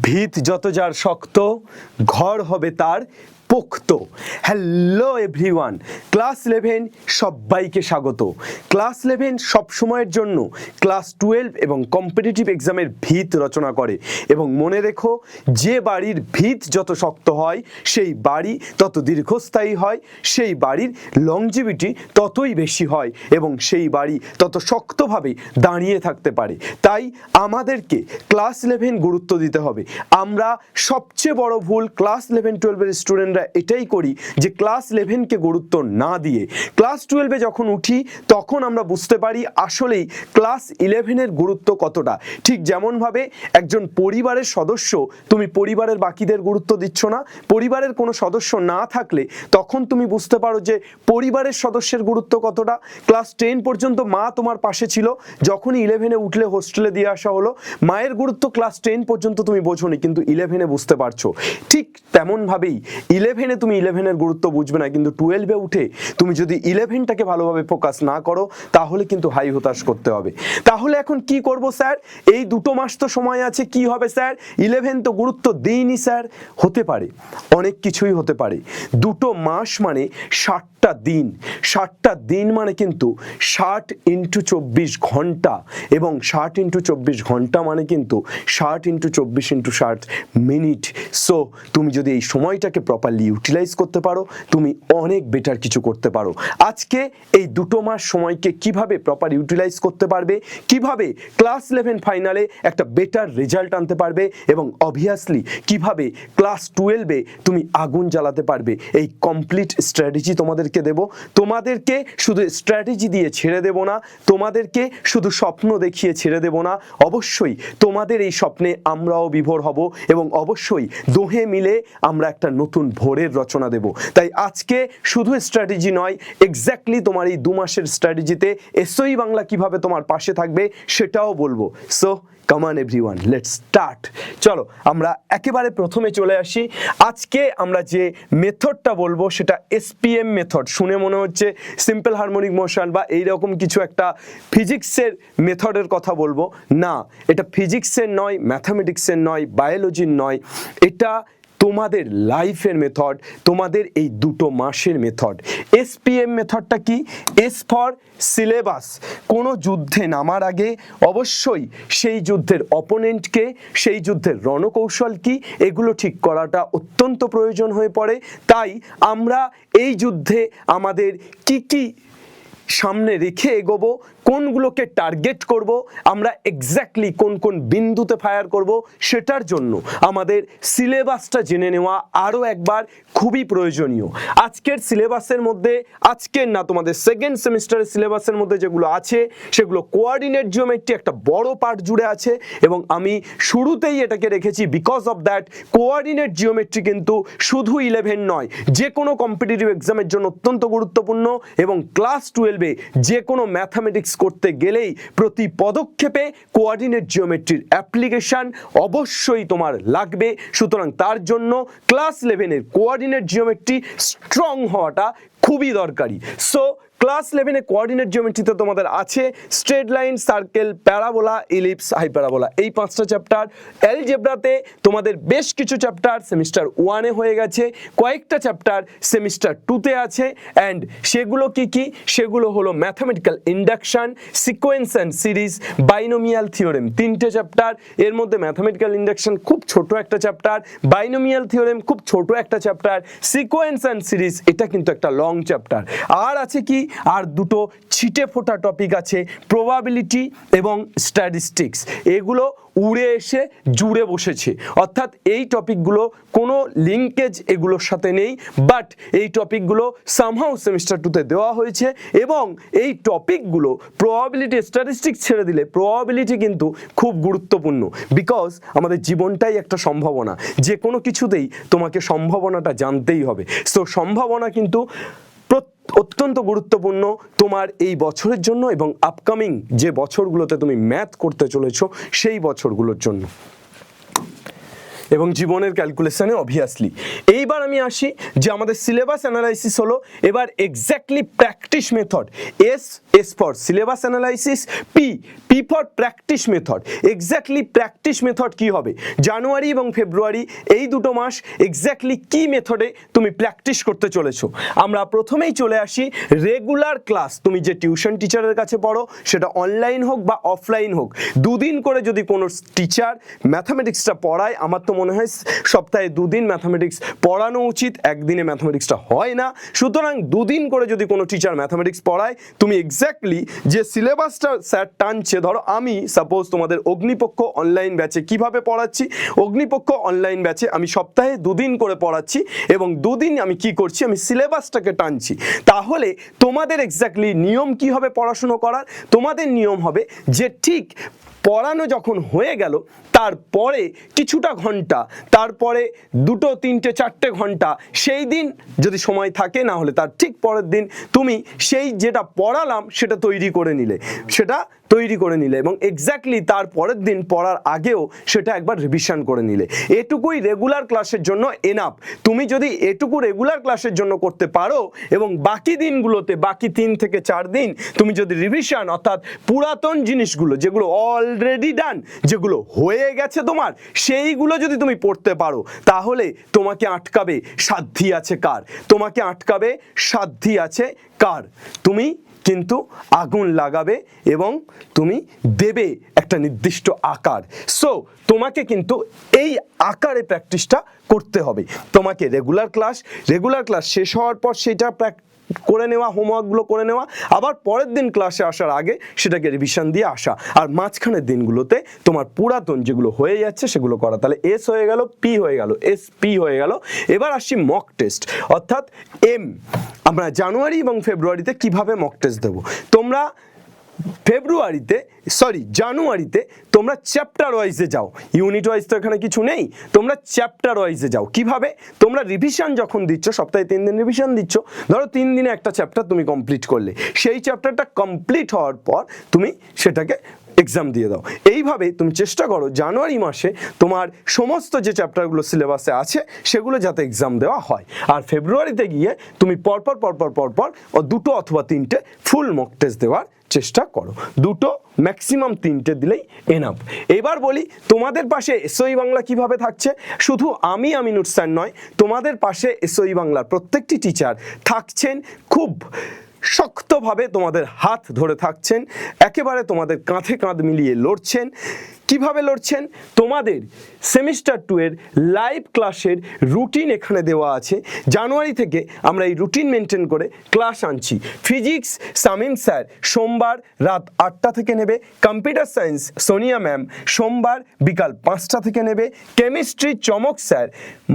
ভিত যত যার শক্ত ঘর হবে তার পোক্ত হ্যালো এভরিওয়ান ক্লাস ইলেভেন সবাইকে স্বাগত। ক্লাস ইলেভেন সবসময়ের জন্য ক্লাস টুয়েলভ এবং কম্পিটিটিভ এক্সামের ভিত রচনা করে। এবং মনে রেখো, যে বাড়ির ভিত যত শক্ত হয়, সেই বাড়ি তত দীর্ঘস্থায়ী হয়, সেই বাড়ির লংজিভিটি ততই বেশি হয় এবং সেই বাড়ি তত শক্তভাবে দাঁড়িয়ে থাকতে পারে। তাই আমাদেরকে ক্লাস ইলেভেন গুরুত্ব দিতে হবে। আমরা সবচেয়ে বড় ভুল ক্লাস ইলেভেন টুয়েলভের স্টুডেন্টরা এটাই করি যে ক্লাস ইলেভেনকে গুরুত্ব না দিয়ে। ক্লাস টুয়েলভে যখন উঠি, তখন আমরা বুঝতে পারি আসলেই ক্লাস ইলেভেনের গুরুত্ব কতটা। ঠিক যেমনভাবে একজন পরিবারের সদস্য, তুমি পরিবারের বাকিদের গুরুত্ব দিচ্ছ না, পরিবারের কোনো সদস্য না থাকলে তখন তুমি বুঝতে পারো যে পরিবারের সদস্যের গুরুত্ব কতটা। ক্লাস টেন পর্যন্ত মা তোমার পাশে ছিল, যখনই ইলেভেনে উঠলে হোস্টেলে দিয়ে আসা হলো, মায়ের গুরুত্ব ক্লাস টেন পর্যন্ত তুমি বোঝোনি, কিন্তু ইলেভেনে বুঝতে পারছ। ঠিক তেমনভাবেই ইলেভেনে তুমি ইলেভেনের গুরুত্ব বুঝবে না, কিন্তু টুয়েলভে উঠে তুমি যদি ইলেভেনটাকে ভালোভাবে ফোকাস না করো, তাহলে কিন্তু হাই হতাশ করতে হবে। তাহলে এখন কি করব, স্যার? এই দুটো মাস তো সময় আছে, কি হবে, স্যার? ইলেভেন তো গুরুত্ব দিইনি, স্যার। হতে পারে, অনেক কিছুই হতে পারে। দুটো মাস মানে ষাটটা দিন। ষাটটা দিন মানে কিন্তু ষাট ইন্টু চব্বিশ ঘণ্টা এবং ষাট ইন্টু চব্বিশ ঘণ্টা মানে কিন্তু ষাট ইন্টু চব্বিশ ইন্টু ষাট মিনিট সো তুমি যদি এই সময়টাকে প্রপারলি ইউটিলাইজ করতে পারো, তুমি অনেক বেটার কিছু করতে পারো। আজকে এই দুটো মাস সময়কে কীভাবে প্রপার ইউটিলাইজ করতে পারবে, কীভাবে ক্লাস ইলেভেন ফাইনালে একটা বেটার রেজাল্ট আনতে পারবে এবং অবভিয়াসলি কীভাবে ক্লাস টুয়েলভে তুমি আগুন জ্বালাতে পারবে, এই কমপ্লিট স্ট্র্যাটেজি তোমাদেরকে দেব। তোমাদেরকে শুধু স্ট্র্যাটেজি দিয়ে ছেড়ে দেব না, তোমাদেরকে শুধু স্বপ্ন দেখিয়ে ছেড়ে দেব না। অবশ্যই তোমাদের এই স্বপ্নে আমরাও বিভোর হব এবং অবশ্যই দোহে মিলে আমরা একটা নতুন ভোরের রচনা দেব। তাই আজকে শুধু স্ট্র্যাটেজি নয় এক্স্যাক্টলি তোমার এই দু মাসের স্ট্র্যাটেজিতে এসওই বাংলা কীভাবে তোমার পাশে থাকবে সেটাও বলব। সো কামান এভরিওয়ান লেট স্টার্ট চলো, আমরা একেবারে প্রথমে চলে আসি। আজকে আমরা যে মেথডটা বলব, সেটা এসপিএম মেথড শুনে মনে হচ্ছে সিম্পল হারমোনিক মোশন বা এইরকম কিছু একটা ফিজিক্সের মেথডের কথা বলব। না, এটা ফিজিক্সের নয় ম্যাথামেটিক্সের নয় বায়োলজির নয়। এটা তোমাদের লাইফের মেথড তোমাদের এই দুটো মাসের মেথড এসপিএম মেথডটা কি? এস ফর সিলেবাস কোনো যুদ্ধে নামার আগে অবশ্যই সেই যুদ্ধের অপোনেন্টকে সেই যুদ্ধের রণকৌশল কি, এগুলো ঠিক করাটা অত্যন্ত প্রয়োজন হয়ে পড়ে। তাই আমরা এই যুদ্ধে আমাদের কি কি সামনে রেখে এগোবো কোনগুলোকে টার্গেট করব, আমরা এক্স্যাক্টলি কোন কোন বিন্দুতে ফায়ার করব, সেটার জন্য আমাদের সিলেবাসটা জেনে নেওয়া আরও একবার খুবই প্রয়োজনীয়। আজকের সিলেবাসের মধ্যে, আজকের না, তোমাদের সেকেন্ড সেমিস্টারের সিলেবাসের মধ্যে যেগুলো আছে, সেগুলো কোয়ার্ডিনেট জিওমেট্রি একটা বড় পার্ট জুড়ে আছে এবং আমি শুরুতেই এটাকে রেখেছি because of that coordinate geometry কিন্তু শুধু ইলেভেন নয় যে কোনো কম্পিটিটিভ এক্সামের জন্য অত্যন্ত গুরুত্বপূর্ণ এবং ক্লাস টুয়েলভে যে কোনো ম্যাথামেটিক্স করতে গেলেই প্রতি পদক্ষেপে কোঅর্ডিনেট জিওমেট্রির অ্যাপ্লিকেশান অবশ্যই তোমার লাগবে। সুতরাং তার জন্য ক্লাস ইলেভেনের কোঅর্ডিনেট জিওমেট্রি স্ট্রং হওয়াটা খুবই দরকারি। সো ক্লাস ইলেভেনে কোঅর্ডিনেট জিওমেট্রিতে তোমাদের আছে straight line, circle, parabola, ellipse, hyperbola. এই পাঁচটা চ্যাপ্টার অ্যালজেব্রাতে তোমাদের বেশ কিছু চ্যাপ্টার সেমিস্টার ওয়ানে হয়ে গেছে। কয়েকটা চ্যাপ্টার সেমিস্টার টুতে আছে। অ্যান্ড সেগুলো কি কি? সেগুলো হলো mathematical induction sequence and series binomial theorem তিনটে চ্যাপ্টার, এর মধ্যে ম্যাথামেটিক্যাল ইন্ডাকশন খুব ছোট একটা চ্যাপ্টার বাইনোমিয়াল থিওরেম খুব ছোট একটা চ্যাপ্টার সিকোয়েন্স অ্যান্ড সিরিজ এটা কিন্তু একটা লং চ্যাপ্টার আর আছে কি? আর দুটো ছিটে ফোটা টপিক আছে প্রবাবিলিটি এবং স্ট্যাটিস্টিক্স এগুলো উড়ে এসে জুড়ে বসেছে। অর্থাৎ এই টপিকগুলো কোনো লিঙ্কেজ এগুলোর সাথে নেই বাট এই টপিকগুলো সামহাও সেমিস্টার টুতে দেওয়া হয়েছে এবং এই টপিকগুলো প্রবাবিলিটি স্ট্যাটিস্টিক্স ছেড়ে দিলে প্রবাবিলিটি কিন্তু খুব গুরুত্বপূর্ণ। বিকজ আমাদের জীবনটাই একটা সম্ভাবনা। যে কোনো কিছুতেই তোমাকে সম্ভাবনাটা জানতেই হবে। সো সম্ভাবনা কিন্তু অত্যন্ত গুরুত্বপূর্ণ তোমার এই বছরের জন্য এবং আপকামিং যে বছরগুলোতে তুমি ম্যাথ করতে চলেছ, সেই বছরগুলোর জন্য। এবং জীবনের ক্যালকুলেশনে অভিয়াসলি এইবার আমি আসি যে আমাদের সিলেবাস অ্যানালাইসিস হলো এবার exactly practice method S S for syllabus analysis P P for practice method exactly practice method কি হবে? জানুয়ারি এবং ফেব্রুয়ারি এই দুটো মাস এক্স্যাক্টলি কি মেথডে তুমি প্র্যাকটিস করতে চলেছো? আমরা প্রথমেই চলে আসি রেগুলার ক্লাস তুমি যে টিউশন টিচারের কাছে পড়ো, সেটা অনলাইন হোক বা অফলাইন হোক। দুদিন করে যদি কোনো টিচার ম্যাথামেটিক্সটা পড়ায়, আমার তো মনে হয় সপ্তাহে দুদিন ম্যাথামেটিক্স পড়ানো উচিত, একদিনে ম্যাথামেটিক্সটা হয় না। সুতরাং দুদিন করে যদি কোনো টিচার ম্যাথামেটিক্স পড়ায়, তুমি এক্স্যাক্টলি যে সিলেবাসটা স্যার টানছে ধরো, আমি সাপোজ তোমাদের অগ্নিপক্ষ অনলাইন ব্যাচে কীভাবে পড়াচ্ছি? অগ্নিপক্ষ অনলাইন ব্যাচে আমি সপ্তাহে দুদিন করে পড়াচ্ছি এবং দুদিন আমি কি করছি? আমি সিলেবাসটাকে টানছি। তাহলে তোমাদের এক্স্যাক্টলি নিয়ম কি হবে পড়াশুনো করার? তোমাদের নিয়ম হবে যে ঠিক পড়ানো যখন হয়ে গেল, তারপরে কিছুটা ঘণ্টা, তারপরে দুটো, তিনটে, চারটে ঘণ্টা, সেই দিন যদি সময় থাকে, না হলে তার ঠিক পরের দিন তুমি সেই যেটা পড়ালাম, সেটা তৈরি করে নিলে। সেটা তৈরি করে নিলে এবং এক্স্যাক্টলি তার পরের দিন পড়ার আগেও সেটা একবার রিভিশন করে নিলে। এটুকুই রেগুলার ক্লাসের জন্য এনাফ তুমি যদি এটুকু রেগুলার ক্লাসের জন্য করতে পারো এবং বাকি দিনগুলোতে, বাকি তিন থেকে চার দিন তুমি যদি রিভিশন অর্থাৎ পুরাতন জিনিসগুলো, যেগুলো অলরেডি ডান যেগুলো হয়ে গেছে তোমার, সেইগুলো যদি তুমি পড়তে পারো, তাহলে তোমাকে আটকাবে সাধ্যি আছে কার। তোমাকে আটকাবে সাধ্যি আছে কার। তুমি কিন্তু আগুন লাগাবে এবং তুমি দেবে একটা নির্দিষ্ট আকার। সো তোমাকে কিন্তু এই আকারে প্র্যাকটিসটা করতে হবে। তোমাকে রেগুলার ক্লাস রেগুলার ক্লাস শেষ হওয়ার পর সেটা প্র্যাক করে নেওয়া হোমওয়ার্কগুলো করে নেওয়া, আবার পরের দিন ক্লাসে আসার আগে সেটাকে রিভিশন দিয়ে আসা। আর মাঝখানের দিনগুলোতে তোমার পুরাতন যেগুলো হয়ে যাচ্ছে সেগুলো করা। তাহলে এস হয়ে গেল পি হয়ে গেল এস পি হয়ে গেল। এবার আসছি মক টেস্ট অর্থাৎ এম আমরা জানুয়ারি এবং ফেব্রুয়ারিতে কীভাবে মক টেস্ট দেবো? তোমরা ফেব্রুয়ারিতে সরি জানুয়ারিতে তোমরা চ্যাপ্টার ওয়াইজে যাও। ইউনিট ওয়াইজ তো এখানে কিছু নেই। তোমরা চ্যাপ্টার ওয়াইজে যাও। কীভাবে? তোমরা রিভিশন যখন দিচ্ছ, সপ্তাহে তিন দিন রিভিশন দিচ্ছ, ধরো তিন দিনে একটা চ্যাপ্টার তুমি কমপ্লিট করলে। সেই চ্যাপ্টারটা কমপ্লিট হওয়ার পর তুমি সেটাকে এক্সাম দিয়ে দাও। এইভাবে তুমি চেষ্টা করো জানুয়ারি মাসে তোমার সমস্ত যে চ্যাপ্টারগুলো সিলেবাসে আছে, সেগুলো যাতে এক্সাম দেওয়া হয়। আর ফেব্রুয়ারিতে গিয়ে তুমি পরপর পরপর পরপর দুটো অথবা তিনটে ফুল মক টেস্ট দেওয়ার চেষ্টা করো। দুটো ম্যাক্সিমাম তিনটে দিলেই এনাফ এবার বলি, তোমাদের পাশে এসওই বাংলা কীভাবে থাকছে? শুধু আমি আমিনুর স্যার নয়, তোমাদের পাশে এসওই বাংলার প্রত্যেকটি টিচার থাকছেন খুব শক্তভাবে তোমাদের হাত ধরে থাকছেন একেবারে তোমাদের কাঁধে কাঁধ মিলিয়ে লড়ছেন। কীভাবে লড়ছেন? তোমাদের সেমিস্টার টু এর লাইভ ক্লাসের রুটিন এখানে দেওয়া আছে। জানুয়ারি থেকে আমরা এই রুটিন মেনটেন করে ক্লাস আনছি। ফিজিক্স সামিম স্যার সোমবার রাত আটটা থেকে নেবে। কম্পিউটার সায়েন্স সোনিয়া ম্যাম সোমবার বিকাল পাঁচটা থেকে নেবে। কেমিস্ট্রি চমক স্যার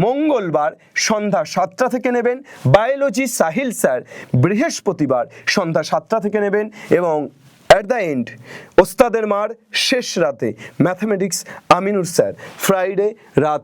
মঙ্গলবার সন্ধ্যা সাতটা থেকে নেবেন। বায়োলজি সাহিল স্যার বৃহস্পতিবার সন্ধ্যা সাতটা থেকে নেবেন এবং অ্যাট দ্য এন্ড ওস্তাদের মার শেষ রাতে ম্যাথামেটিক্স আমিনুর স্যার ফ্রাইডে রাত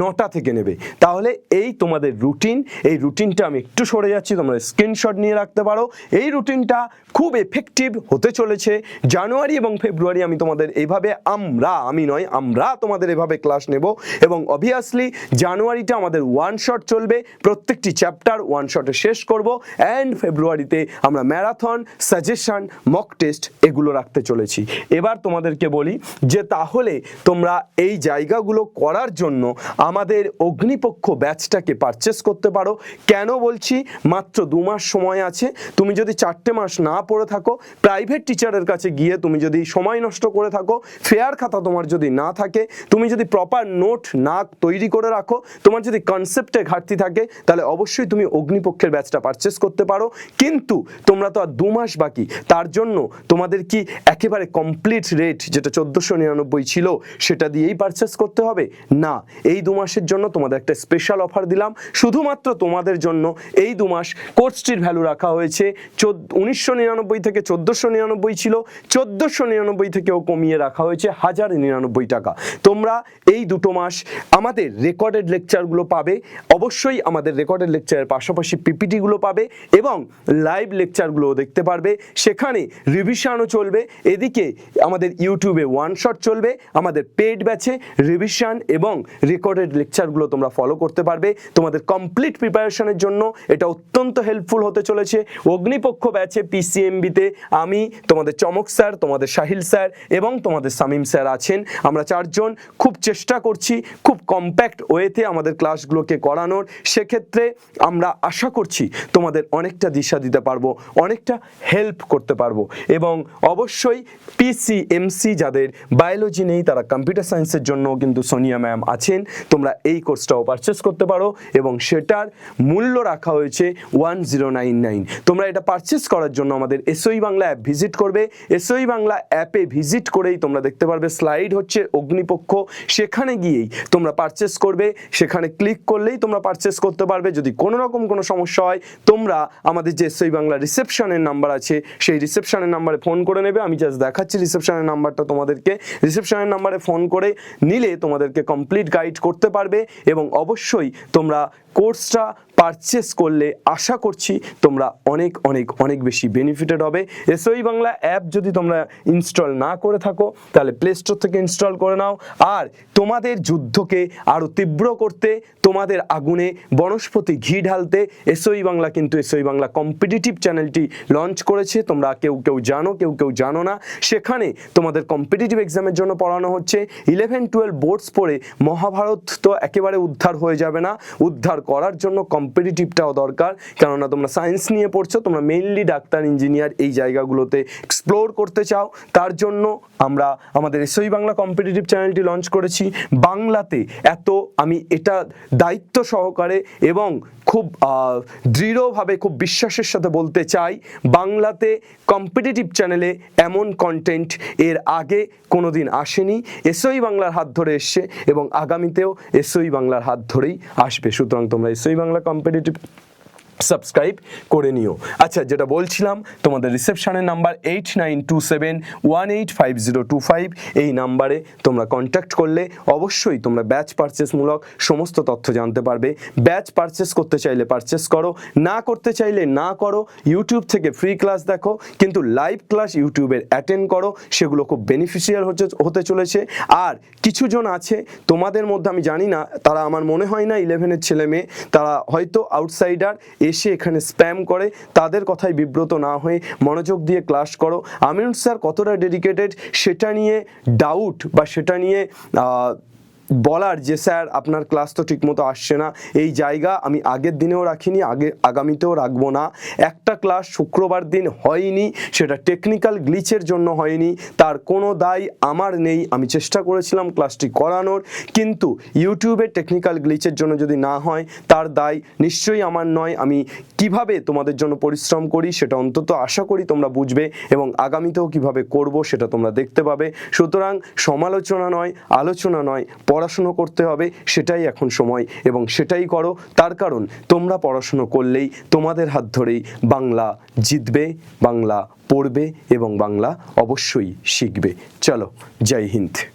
নটা থেকে নেবে। তাহলে এই তোমাদের রুটিন এই রুটিনটা আমি একটু সরে যাচ্ছি, তোমরা স্ক্রিনশট নিয়ে রাখতে পারো। এই রুটিনটা খুব এফেক্টিভ হতে চলেছে। জানুয়ারি এবং ফেব্রুয়ারি আমি তোমাদের এইভাবে আমরা, আমি নয়, আমরা তোমাদের এভাবে ক্লাস নেব এবং অবভিয়াসলি জানুয়ারিটা আমাদের ওয়ান শট চলবে। প্রত্যেকটি চ্যাপ্টার ওয়ান শটে শেষ করব। অ্যান্ড ফেব্রুয়ারিতে আমরা ম্যারাথন সাজেশন মক টেস্ট এগুলো রাখতে চলেছি। এবার তোমাদেরকে বলি যে তাহলে তোমরা এই জায়গাগুলো করার জন্য আমাদের অগ্নিপক্ষ ব্যাচটাকে পারচেস করতে পারো। কেন বলছি? মাত্র দু মাস সময় আছে। তুমি যদি চারটে মাস না পড়ে থাকো প্রাইভেট টিচারের কাছে গিয়ে তুমি যদি সময় নষ্ট করে থাকো ফেয়ার খাতা তোমার যদি না থাকে, তুমি যদি প্রপার নোট না তৈরি করে রাখো, তোমার যদি কনসেপ্টে ঘাটতি থাকে, তাহলে অবশ্যই তুমি অগ্নিপক্ষের ব্যাচটা পারচেস করতে পারো। কিন্তু তোমরা তো আর দু মাস বাকি। তার জন্য তোমাদের কি একেবারে কমপ্লিট রেট যেটা চোদ্দোশো নিরানব্বই ছিল সেটা দিয়েই পারচেস করতে হবে? না, এই দু মাসের জন্য তোমাদের একটা স্পেশাল অফার দিলাম। শুধুমাত্র তোমাদের জন্য এই দু মাস কোর্সটির ভ্যালু রাখা হয়েছে। চোদ্দ, উনিশশো নিরানব্বই থেকে চোদ্দোশো নিরানব্বই ছিল। চোদ্দোশো নিরানব্বই থেকেও কমিয়ে রাখা হয়েছে হাজার নিরানব্বই টাকা। তোমরা এই দুটো মাস আমাদের রেকর্ডেড লেকচারগুলো পাবে। অবশ্যই আমাদের রেকর্ডেড লেকচারের পাশাপাশি পিপিটিগুলো পাবে এবং লাইভ লেকচারগুলো দেখতে পারবে। সেখানে রিভিশন রিভিশনও চলবে। এদিকে আমাদের ইউটিউবে ওয়ান শট চলবে, আমাদের পেড ব্যাচে রিভিশন এবং রেকর্ডেড লেকচারগুলো তোমরা ফলো করতে পারবে। তোমাদের কমপ্লিট প্রিপারেশনের জন্য এটা অত্যন্ত হেল্পফুল হতে চলেছে। অগ্নিপক্ষ ব্যাচে পিসিএমবিতে আমি, তোমাদের চমক স্যার তোমাদের সাহিল স্যার এবং তোমাদের সামিম স্যার আছেন। আমরা চারজন খুব চেষ্টা করছি খুব কম্প্যাক্ট ওয়েতে আমাদের ক্লাসগুলোকে করানোর। সেক্ষেত্রে আমরা আশা করছি তোমাদের অনেকটা দিশা দিতে পারব, অনেকটা হেল্প করতে পারব এবং অবশ্যই পিসিএমসি যাদের বায়োলজি নেই, তারা কম্পিউটার সায়েন্সের জন্য কিন্তু সোনিয়া ম্যাম আছেন। তোমরা এই কোর্সটাও পারচেস করতে পারো এবং সেটার মূল্য রাখা হয়েছে ওয়ান জিরো নাইন নাইন তোমরা এটা পারচেস করার জন্য আমাদের এসওই বাংলা অ্যাপ ভিজিট করবে। এসওই বাংলা অ্যাপে ভিজিট করেই তোমরা দেখতে পারবে স্লাইড হচ্ছে অগ্নিপক্ষ। সেখানে গিয়েই তোমরা পারচেস করবে। সেখানে ক্লিক করলেই তোমরা পারচেস করতে পারবে। যদি কোনো রকম কোনো সমস্যা হয়, তোমরা আমাদের যে এসওই বাংলা রিসেপশনের নাম্বার আছে, সেই রিসেপশনের নাম্বারে ফোন করে নেবে, আমি জাস্ট দেখাচ্ছি রিসেপশনের নাম্বারটা তোমাদেরকে। রিসেপশনের নাম্বারে ফোন করে নিলে তোমাদেরকে কমপ্লিট গাইড করতে পারবে এবং অবশ্যই তোমরা কোর্সটা পারচেস করলে আশা করছি তোমরা অনেক অনেক অনেক বেশি বেনিফিটেড হবে। এসওই বাংলা অ্যাপ যদি তোমরা ইনস্টল না করে থাকো, তাহলে প্লে স্টোর থেকে ইনস্টল করে নাও। আর তোমাদের যুদ্ধকে আরও তীব্র করতে, তোমাদের আগুনে বনস্পতি ঘি ঢালতে এসওই বাংলা কিন্তু এসওই বাংলা কম্পিটিটিভ চ্যানেলটি লঞ্চ করেছে। তোমরা কেউ কেউ জানো, কেউ কেউ জানো না। সেখানে তোমাদের কম্পিটিটিভ এক্সামের জন্য পড়ানো হচ্ছে। ইলেভেন টুয়েলভ বোর্ডস পড়ে মহাভারত তো একেবারে উদ্ধার হয়ে যাবে না। উদ্ধার করার জন্য কম্পিটিটিভটাও দরকার। কেননা তোমরা সায়েন্স নিয়ে পড়ছো, তোমরা মেইনলি ডাক্তার ইঞ্জিনিয়ার এই জায়গাগুলোতে এক্সপ্লোর করতে চাও। তার জন্য আমরা আমাদের এসওই বাংলা কম্পিটিটিভ চ্যানেলটি লঞ্চ করেছি। বাংলাতে এত আমি এটা দায়িত্ব সহকারে এবং খুব দৃঢ়ভাবে, খুব বিশ্বাসের সাথে বলতে চাই, বাংলাতে কম্পিটিটিভ চ্যানেলে এমন কন্টেন্ট এর আগে কোনো দিন আসেনি এসওই বাংলার হাত ধরে এসছে এবং আগামীতেও এসওই বাংলার হাত ধরেই আসবে। সুতরাং তোমরা এসওই বাংলা কম্পিটিটিভ সাবস্ক্রাইব করে নিও। আচ্ছা যেটা বলছিলাম, তোমাদের রিসেপশনের number eight nine two seven one eight five zero two five এই নাম্বারে তোমরা কন্ট্যাক্ট করলে অবশ্যই তোমরা ব্যাচ পারচেসমূলক সমস্ত তথ্য জানতে পারবে। ব্যাচ পারচেস করতে চাইলে পারচেস করো, না করতে চাইলে না করো। ইউটিউব থেকে ফ্রি ক্লাস দেখো, কিন্তু লাইভ ক্লাস ইউটিউবের অ্যাটেন্ড করো, সেগুলো খুব বেনিফিশিয়াল হচ্ছে, হতে চলেছে। আর কিছুজন আছে, তোমাদের মধ্যে আমি জানি না, তারা আমার মনে হয় না ইলেভেনের ছেলে মেয়ে তারা হয়তো আউটসাইডার এসে এখানে স্প্যাম করে, তাদের কথায় বিব্রত না হয়ে মনোযোগ দিয়ে ক্লাস করো। আমিন স্যার কতটা ডেডিকেটেড সেটা নিয়ে ডাউট বা সেটা নিয়ে বলার যে স্যার, আপনার ক্লাস তো ঠিকমতো আসছে না। এই জায়গা আমি আগের দিনেও রাখিনি, আগে, আগামীতেও রাখব না। একটা ক্লাস শুক্রবার দিন হয়নি, সেটা টেকনিক্যাল গ্লিচের জন্য হয়নি। তার কোনো দায় আমার নেই, আমি চেষ্টা করেছিলাম ক্লাসটি করানোর। কিন্তু ইউটিউবে টেকনিক্যাল গ্লিচের জন্য যদি না হয়, তার দায় নিশ্চয়ই আমার নয়। আমি কীভাবে তোমাদের জন্য পরিশ্রম করি, সেটা অন্তত আশা করি তোমরা বুঝবে এবং আগামীতেও কীভাবে করব, সেটা তোমরা দেখতে পাবে। সুতরাং সমালোচনা নয়, আলোচনা নয় পড়াশুনো করতে হবে, সেটাই এখন সময়। এবং সেটাই করো, তার কারণ তোমরা পড়াশুনো করলেই তোমাদের হাত ধরেই বাংলা জিতবে, বাংলা পড়বে এবং বাংলা অবশ্যই শিখবে। চলো, জয় হিন্দ।